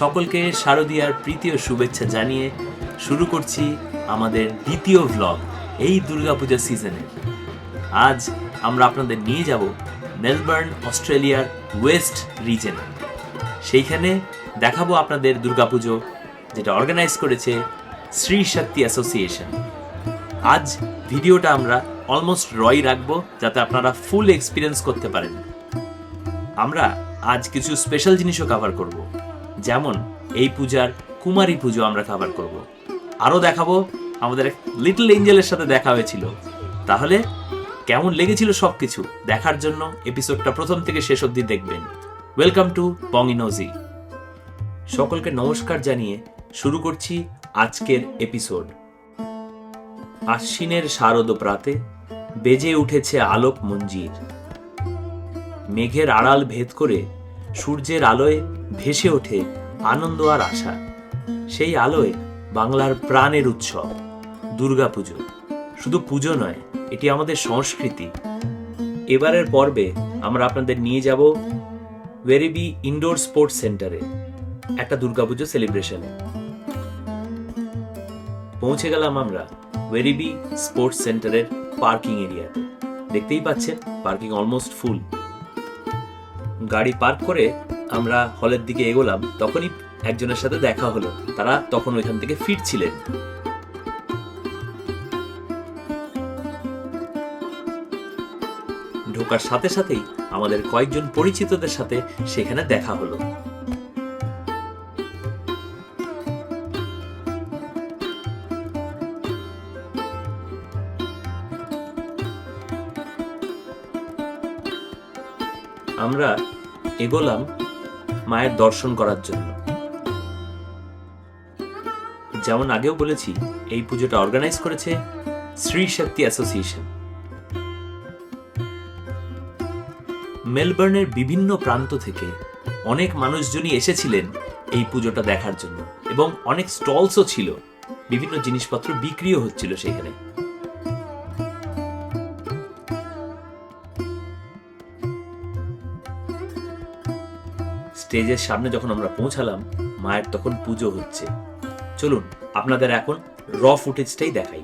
সকলকে শারদীয়ার প্রীতি ও শুভেচ্ছা জানিয়ে শুরু করছি আমাদের দ্বিতীয় ভ্লগ এই দুর্গাপূজা সিজনে আজ আমরা আপনাদের নিয়ে যাব মেলবার্ন, অস্ট্রেলিয়ার ওয়েস্ট রিজনে সেইখানে দেখাবো আপনাদের দুর্গাপুজো, যেটা অর্গানাইজ করেছে শ্রী শক্তি অ্যাসোসিয়েশন আজ ভিডিওটা আমরা অলমোস্ট রয় রাখব, যাতে আপনারা ফুল এক্সপিরিয়েন্স করতে পারেন। আমরা আজ কিছু স্পেশাল জিনিসও কভার করব। যেমন এই পূজার কুমারী পুজো আমরা কভার করব। আরও দেখাবো, আমাদের এক লিটল এঞ্জেলের সাথে দেখা হয়েছিল। তাহলে কেমন লেগেছিল সব কিছু দেখার জন্য এপিসোডটা প্রথম থেকে শেষ অবধি দেখবেন। ওয়েলকাম টু বঙ্গিনোজি সকলকে নমস্কার জানিয়ে শুরু করছি আজকের এপিসোড আশ্বিনের শারদ প্রাতে বেজে উঠেছে আলোক মঞ্জির। মেঘের আড়াল ভেদ করে সূর্যের আলোয় ভেসে ওঠে আনন্দ আর আশা। সেই আলোয় বাংলার প্রাণের উৎসব, দুর্গাপুজো। শুধু পুজো নয়, এটি আমাদের সংস্কৃতি। এবারের পর্বে আমরা আপনাদের নিয়ে যাব ওয়েরিবি ইনডোর স্পোর্টস সেন্টারে একটা দুর্গাপুজো সেলিব্রেশনে পৌঁছে গেলাম আমরা ওয়েরিবি স্পোর্টস সেন্টারের পার্কিং এরিয়াতে দেখতেই পাচ্ছেন পার্কিং অলমোস্ট ফুল গাড়ি পার্ক করে আমরা হলের দিকে এগোলাম, তখনই একজনের সাথে দেখা হলো। তারা তখন ওইখান থেকে ফিরছিলেন। ঢোকার সাথে সাথেই আমাদের কয়েকজন পরিচিতদের সাথে সেখানে দেখা হলো। আমরা এগোলাম মায়ের দর্শন করার জন্য। যেমন আগেও বলেছি, এই পুজোটা অর্গানাইজ করেছে শ্রী শক্তি অ্যাসোসিয়েশন মেলবার্নের বিভিন্ন প্রান্ত থেকে অনেক মানুষজনই এসেছিলেন এই পুজোটা দেখার জন্য এবং অনেক স্টলসও ছিল। বিভিন্ন জিনিসপত্র বিক্রিও হচ্ছিল সেখানে। স্টেজের সামনে যখন আমরা পৌঁছালাম, মায়ের তখন পুজো হচ্ছে। চলুন, আপনাদের এখন র ফুটেজটাই দেখাই।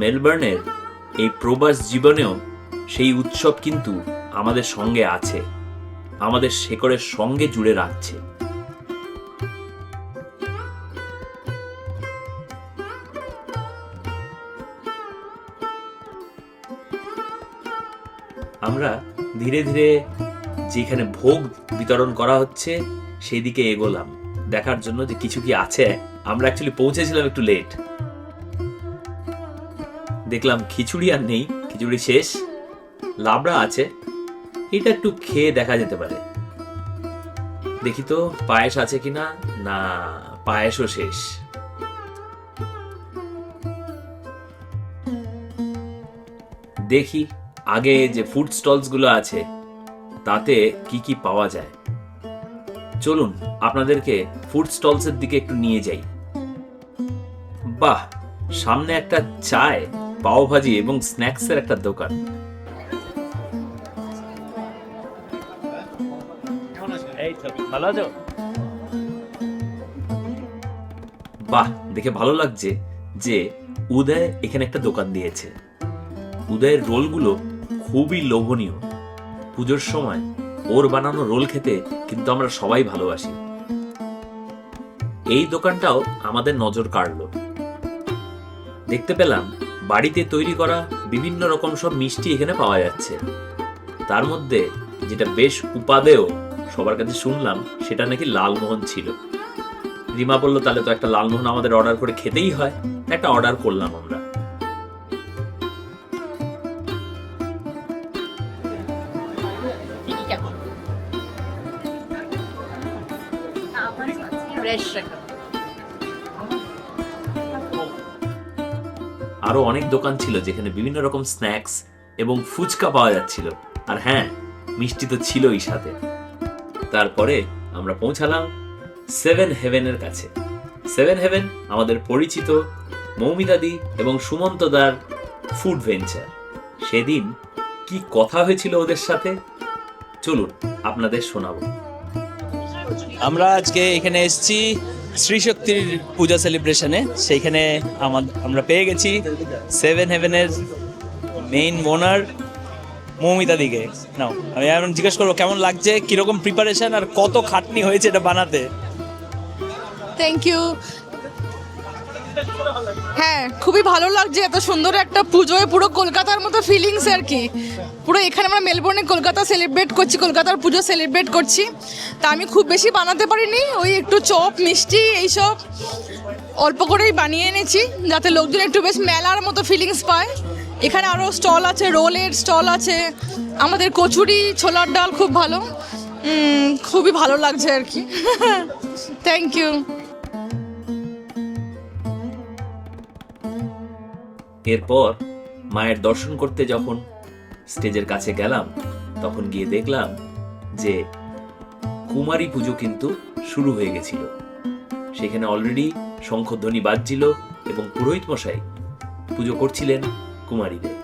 মেলবার্নের এই প্রবাস জীবনেও সেই উৎসব কিন্তু আমাদের সঙ্গে আছে, আমাদের শেকড়ের সঙ্গে জুড়ে রাখছে। আমরা ধীরে ধীরে যেখানে ভোগ বিতরণ করা হচ্ছে সেই দিকে এগোলাম। দেখার জন্য যে কিছু কি আছে। আমরা অ্যাকচুয়ালি পৌঁছেছিলাম একটু লেট দেখলাম খিচুড়ি আর নেই, খিচুড়ি শেষ, লাবড়া আছে, এটা একটু খেয়ে দেখা যেতে পারে। দেখি তো, পায়েস আছে কিনা? না, পায়েসও শেষ। দেখি, আগে যে ফুড স্টলসগুলো আছে, তাতে কি কি পাওয়া যায়। চলুন, আপনাদেরকে ফুড স্টলসের দিকে একটু নিয়ে যাই। বাহ, সামনে একটা চায়। পাওভাজি এবং স্ন্যাক্সের একটা দোকান। ভালো আছো? বাহ দেখে ভালো লাগছে যে উদয় এখানে একটা দোকান দিয়েছে। উদয়ের রোলগুলো খুবই লোভনীয়। পুজোর সময় ওর বানানো রোল খেতে কিন্তু আমরা সবাই ভালোবাসি। এই দোকানটাও আমাদের নজর কাড়লো। দেখতে পেলাম বাড়িতে তৈরি করা বিভিন্ন রকম সব মিষ্টি এখানে পাওয়া যাচ্ছে। তার মধ্যে যেটা বেশ উপাদেয় সবার কাছে শুনলাম, সেটা নাকি লালমোহন ছিল। রিমা বলল, তাহলে তো একটা লালমোহন আমাদের অর্ডার করে খেতেই হয়। একটা অর্ডার করলাম আমরা। চিনি কেমন ফ্রেশ আরও অনেক দোকান ছিল যেখানে বিভিন্ন রকম স্ন্যাক্স এবং ফুচকা পাওয়া যাচ্ছিল। আর হ্যাঁ মিষ্টি তো ছিলই সাথে। তারপরে আমরা পৌঁছালাম সেভেন হেভেনের কাছে। সেভেন হেভেন আমাদের পরিচিত মৌমিতাদি এবং সুমন্ত দার ফুড ভেঞ্চার। সেদিন কি কথা হয়েছিল ওদের সাথে? চলুন, আপনাদের শোনাবো। আমরা আজকে এখানে এসেছি শ্রী শক্তির পূজা সেলিব্রেশনে সেইখানে আমরা পেয়ে গেছি সেভেন হেভেনের মেইন মোনার মৌমিতা দিকে নাও, আমি এখন জিজ্ঞেস করব, কেমন লাগছে? কীরকম প্রিপারেশন আর কত খাটনি হয়েছে এটা বানাতে? থ্যাংক ইউ হ্যাঁ খুবই ভালো লাগছে, এত সুন্দর একটা পুজোয় পুরো কলকাতার মতো ফিলিংস আর কি। পুরো এখানে আমরা মেলবোর্নে কলকাতা সেলিব্রেট করছি, কলকাতার পুজো সেলিব্রেট করছি। তা আমি খুব বেশি বানাতে পারিনি, ওই একটু চপ, মিষ্টি এইসব অল্প করেই বানিয়ে এনেছি, যাতে লোকজন একটু বেশ মেলার মতো ফিলিংস পায়। এখানে আরও স্টল আছে, রোলের স্টল আছে, আমাদের কচুরি, ছোলার ডাল খুব ভালো। খুবই ভালো লাগছে আর কি। থ্যাংক ইউ এরপর মায়ের দর্শন করতে যখন স্টেজের কাছে গেলাম, তখন গিয়ে দেখলাম যে কুমারী পুজো কিন্তু শুরু হয়ে গেছিল। সেখানে অলরেডি শঙ্খধ্বনি বাজছিল এবং পুরোহিত মশাই পুজো করছিলেন কুমারীদের।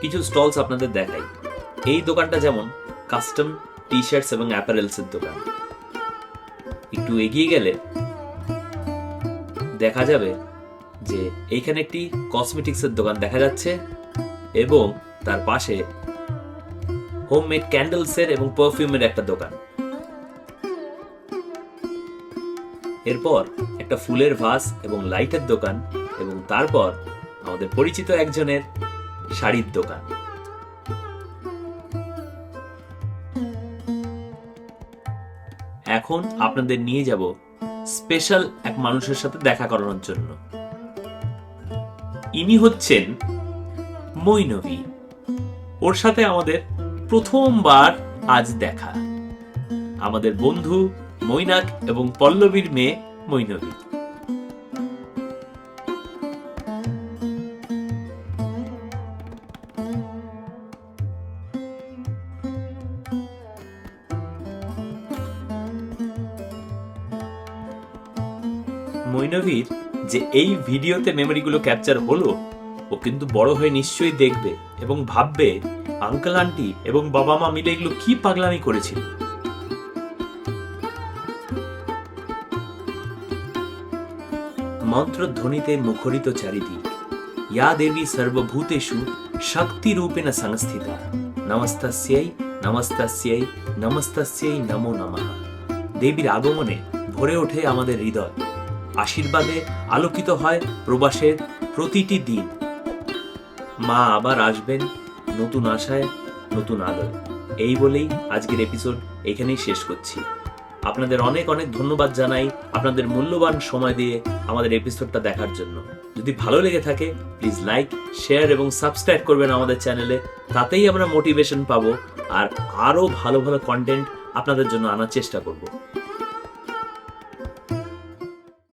কিছু স্টলস আপনাদের দেখাই। এই দোকানটা যেমন কাস্টম টি শার্টস এবং অ্যাপারেলসের দোকান। একটু এগিয়ে গেলে দেখা যাবে যে এইখানে একটি কসমেটিক্সের দোকান দেখা যাচ্ছে এবং তার পাশে হোমমেড ক্যান্ডেলসের এবং পারফিউমের একটা দোকান। এরপর একটা ফুলের ভাস এবং লাইটের দোকান এবং তারপর আমাদের পরিচিত একজনের শাড়ির দোকান। এখন আপনাদের নিয়ে যাব স্পেশাল এক মানুষের সাথে দেখা করানোর জন্য। ইনি হচ্ছেন মৈনবী। ওর সাথে আমাদের প্রথমবার আজ দেখা। আমাদের বন্ধু মৈনাক এবং পল্লবীর মেয়ে মৈনবী। যে এই ভিডিওতে মেমোরিগুলো ক্যাপচার হলো, ও কিন্তু বড় হয়ে নিশ্চয়ই দেখবে এবং ভাববে আঙ্কেল আন্টি এবং বাবা মা মিলে এগুলো কি পাগলামি করেছিল। মন্ত্রধ্বনিতে মুখরিত চারিদিক। ইয়া দেবী সর্বভূতেষু শক্তি রূপেণ সংস্থিতা। নমস্তস্যೈ, নমস্তস্যై নমস্তস্যై, নমো নমঃ। দেবীর আগমনে ভরে ওঠে আমাদের হৃদয়। আশীর্বাদে আলোকিত হয় প্রবাসের প্রতিটি দিন। মা আবার আসবেন নতুন আশায়, নতুন আলোয়। এই বলেই আজকের এপিসোড এখানেই শেষ করছি। আপনাদের অনেক অনেক ধন্যবাদ জানাই আপনাদের মূল্যবান সময় দিয়ে আমাদের এপিসোডটা দেখার জন্য। যদি ভালো লেগে থাকে প্লিজ লাইক শেয়ার এবং সাবস্ক্রাইব করবেন আমাদের চ্যানেলে তাতেই আমরা মোটিভেশন পাবো আর আরও ভালো ভালো কন্টেন্ট আপনাদের জন্য আনার চেষ্টা করব।